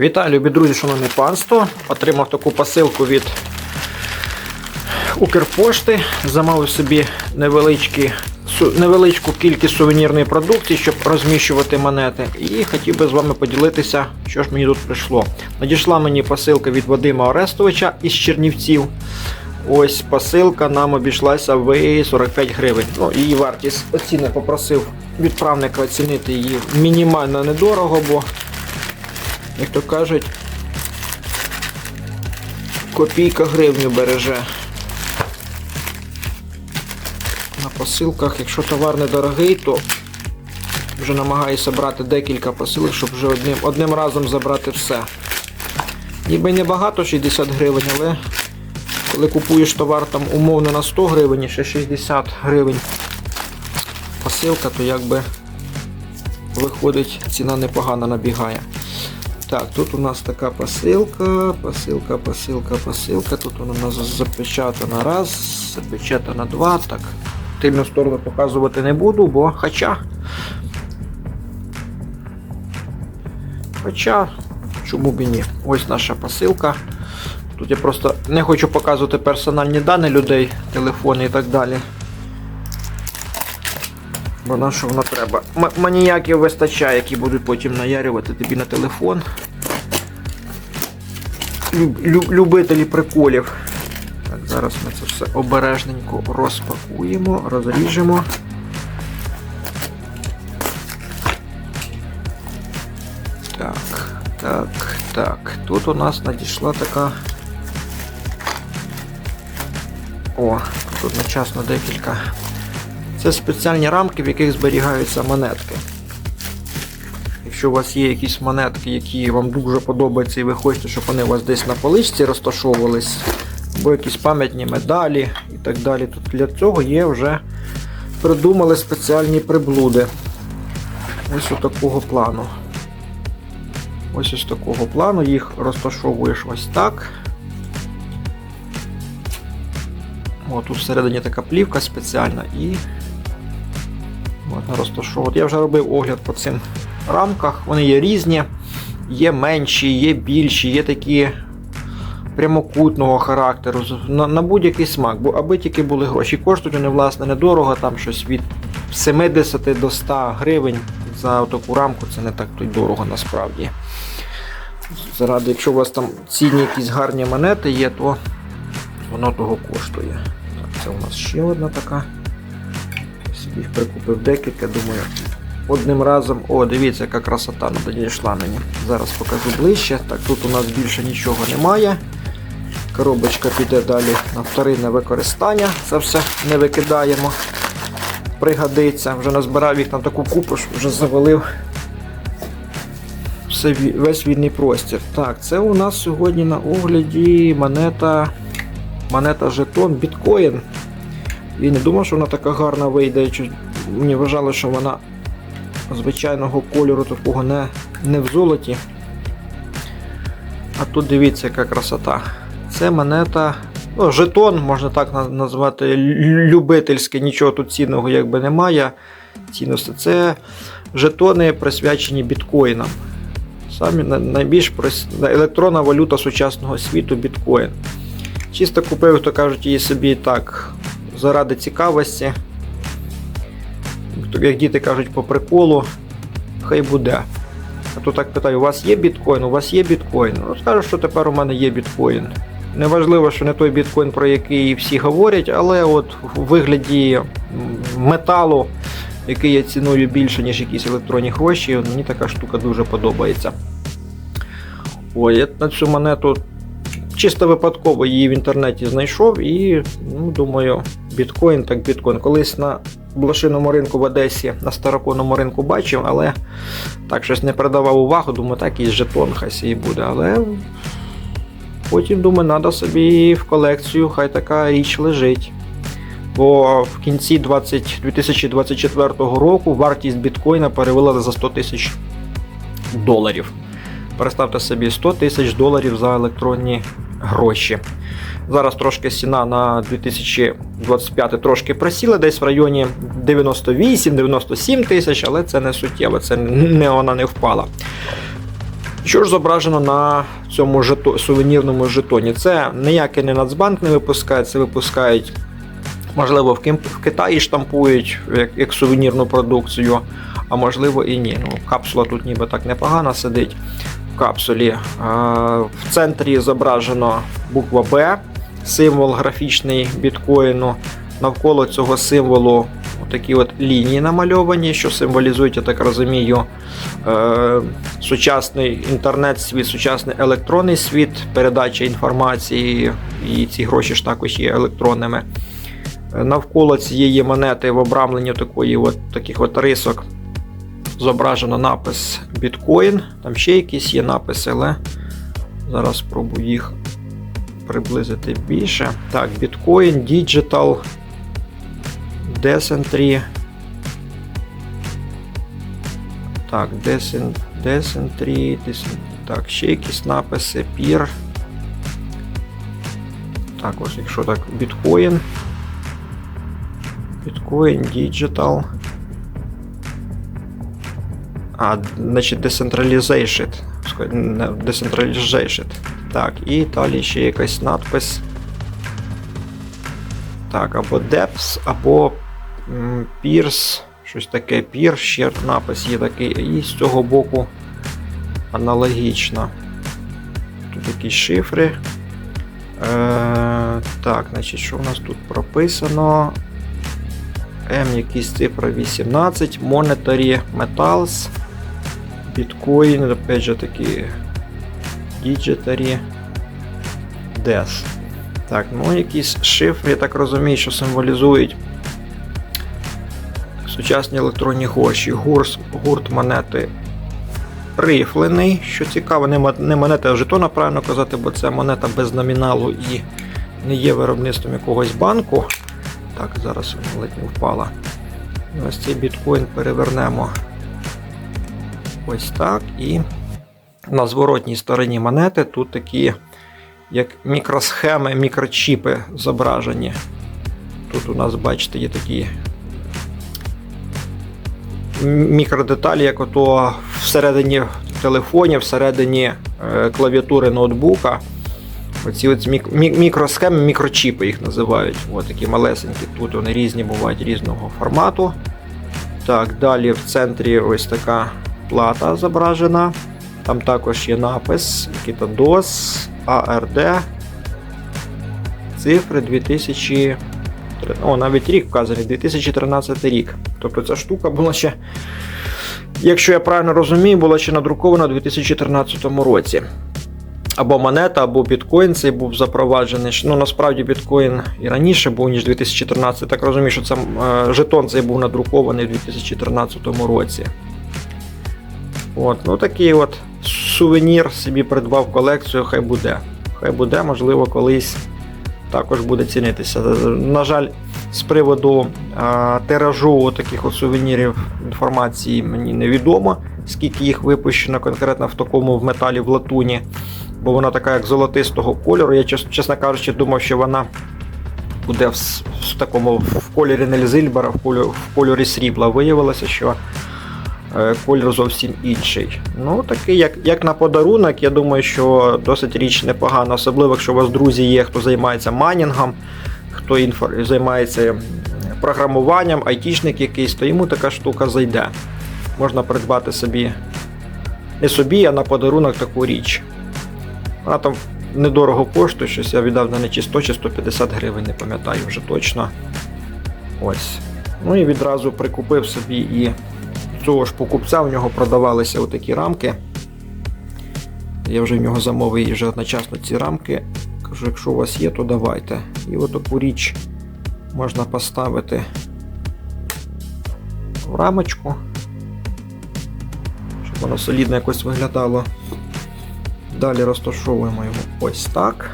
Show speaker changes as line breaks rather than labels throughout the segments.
Вітаю, любі друзі, шановне панство. Отримав таку посилку від Укрпошти. Замовив собі невеличку кількість сувенірної продукції, щоб розміщувати монети. І хотів би з вами поділитися, що ж мені тут прийшло. Надійшла мені посилка від Вадима Орестовича із Чернівців. Ось посилка нам обійшлася в 45 гривень. Ну, її вартість оціни попросив відправника оцінити її мінімально недорого, бо як то кажуть, копійка гривню береже. На посилках, якщо товар недорогий, то вже намагаюся брати декілька посилок, щоб вже одним, одним разом забрати все. Ніби небагато 60 гривень, але коли купуєш товар там умовно на 100 гривень ще 60 гривень посилка, то якби виходить ціна непогано набігає. Так, тут у нас така посилка, посилка, посилка, посилка. Тут вона у нас запечатана раз, запечатана два. Так, тильну сторону показувати не буду, бо хоча. Хоча, чому б і ні? Ось наша посилка. Тут я просто не хочу показувати персональні дані людей, телефони і так далі. Бо на що воно треба? Маніяків вистачає, які будуть потім наярювати тобі на телефон. Люб- лю- любителі приколів. Так, зараз ми це все обережненько розпакуємо, розріжемо. Так, так, так. Тут у нас надійшла така. О, тут одночасно декілька це спеціальні рамки, в яких зберігаються монетки. Якщо у вас є якісь монетки, які вам дуже подобаються, і ви хочете, щоб вони у вас десь на поличці розташовувались, або якісь пам'ятні медалі і так далі, то для цього є вже придумали спеціальні приблуди. Ось у такого плану. Ось ось такого плану їх розташовуєш ось так. О, тут всередині така плівка спеціальна і можна розташовувати. Я вже робив огляд по цим рамках. Вони є різні, є менші, є більші, є такі прямокутного характеру. На, на будь-який смак, бо аби тільки були гроші. Коштують вони, власне, недорого, там щось від 70 до 100 гривень за таку рамку, це не так то й дорого насправді. Заради, якщо у вас там цінні якісь гарні монети є, то воно того коштує. Так, це у нас ще одна така. Собі прикупив декілька, думаю. Одним разом. О, дивіться, яка красота надійшла мені. Зараз покажу ближче. Так, тут у нас більше нічого немає. Коробочка піде далі на вторинне використання. Це все не викидаємо. Пригодиться. Вже назбирав їх на таку купу, що вже завалив все, весь вільний простір. Так, це у нас сьогодні на огляді монета монета жетон біткоін. Я не думав, що вона така гарна вийде. Мені вважали, що вона звичайного кольору такого не, не в золоті. А тут дивіться, яка красота. Це монета. Ну, жетон, можна так назвати, лю- любительський, нічого тут цінного якби немає. Цінності. Це жетони присвячені біткоїнам. Самі найбільш електронна валюта сучасного світу біткоін. Чисто купив, то кажуть, її собі так заради цікавості. Як діти кажуть, по приколу, хай буде. А то так питаю, у вас є біткоін? У вас є біткоін? Ну, скажу, що тепер у мене є біткоін. Неважливо, що не той біткоін, про який всі говорять, але от в вигляді металу, який я ціную більше, ніж якісь електронні гроші, мені така штука дуже подобається. Ой, я на цю монету чисто випадково її в інтернеті знайшов і ну, думаю, біткоін так біткоін. Колись на блошиному ринку в Одесі, на староконному ринку бачив, але так щось не придавав увагу, думаю, так і жетон хай буде. Але потім думаю, треба собі в колекцію, хай така річ лежить. Бо в кінці 20, 2024 року вартість біткоїна перевела за 100 тисяч доларів. Представте собі 100 тисяч доларів за електронні гроші. Зараз трошки ціна на 2025 трошки просіла, десь в районі 98-97 тисяч, але це не суттєво, це не вона не впала. Що ж зображено на цьому жето, сувенірному жетоні? Це ніякий не Нацбанк не випускає, це випускають, можливо, в, Ким- в Китаї штампують як, як сувенірну продукцію, а можливо і ні. Ну, капсула тут ніби так непогано сидить капсулі. В центрі зображено буква Б, символ графічний біткоїну. Навколо цього символу такі от лінії намальовані, що символізують, я так розумію, е, сучасний інтернет-світ, сучасний електронний світ, передача інформації, і ці гроші ж також є електронними. Е, Навколо цієї монети в обрамленні такої от, таких от рисок зображено напис біткоін. Там ще якісь є написи, але зараз спробую їх приблизити більше. Так, біткоін, Digital, Decentrі. Так, Decent, Decentrі, Decent, так, ще якісь написи, Peer. Також, якщо так, біткоін. Біткоін, Digital. А, значить, Decentralization. Decentralization. Так, і далі ще якась надпис. Так, або Depths, або Pierce, щось таке Peer, ще напис є такий, і з цього боку аналогічно. Тут якісь шифри. Е, так, значить, що в нас тут прописано? М, якісь цифра 18, Monetary Metals, Bitcoin, опять же таки, Digitary, DES. Так, ну якісь шифри, я так розумію, що символізують сучасні електронні гроші. Гурс, гурт монети рифлений, що цікаво, не, монета, а жетона, правильно казати, бо це монета без номіналу і не є виробництвом якогось банку. Так, зараз ледь не впала. Ось цей біткоін перевернемо ось так. І на зворотній стороні монети тут такі як мікросхеми, мікрочіпи зображені. Тут у нас, бачите, є такі мікродеталі, як ото всередині телефонів, всередині е, клавіатури ноутбука. Оці от мікросхеми, мікрочіпи їх називають. Ось такі малесенькі. Тут вони різні бувають різного формату. Так, далі в центрі ось така плата зображена. Там також є напис, DOS, ARD. Цифри 2000. О, навіть рік вказаний, 2013 рік. Тобто ця штука була ще, якщо я правильно розумію, була ще надрукована у 2013 році. Або монета, або біткоін цей був запроваджений. Ну, насправді біткоін і раніше був, ніж 2014. Так розумію, що це е, жетон цей був надрукований у 2013 році. От, ну такий от сувенір собі придбав колекцію, хай буде. Хай буде, можливо, колись також буде цінитися. На жаль, з приводу а, тиражу таких от сувенірів інформації мені невідомо, скільки їх випущено конкретно в такому в металі в латуні, бо вона така як золотистого кольору. Я, чесно кажучи, думав, що вона буде в, в такому в кольорі Нельзильбера, в кольорі, в кольорі срібла. Виявилося, що е, колір зовсім інший. Ну, такий, як, як на подарунок, я думаю, що досить річ непогана, особливо, якщо у вас друзі є, хто займається майнінгом, хто інфор... займається програмуванням, айтішник якийсь, то йому така штука зайде. Можна придбати собі не собі, а на подарунок таку річ. Вона там недорого коштує, щось я віддав на чи 100 чи 150 гривень, не пам'ятаю вже точно. Ось. Ну і відразу прикупив собі і цього ж покупця, в нього продавалися отакі рамки. Я вже в нього замовив вже одночасно ці рамки. Кажу, якщо у вас є, то давайте. І отаку річ можна поставити в рамочку, щоб воно солідно якось виглядало. Далі розташовуємо його ось так.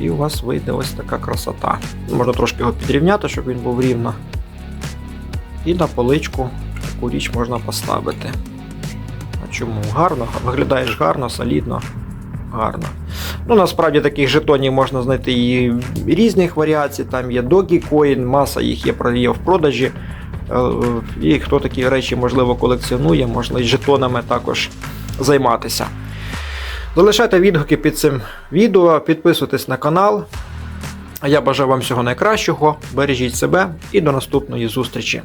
І у вас вийде ось така красота. Можна трошки його підрівняти, щоб він був рівно. І на поличку таку річ можна поставити. А чому? Гарно, виглядаєш гарно, солідно, гарно. Ну, насправді таких жетонів можна знайти і різних варіацій. Там є Dogecoin, маса їх є, в продажі. Е, І хто такі речі можливо колекціонує, можна і жетонами також займатися. Залишайте відгуки під цим відео, підписуйтесь на канал. А я бажаю вам всього найкращого, бережіть себе і до наступної зустрічі.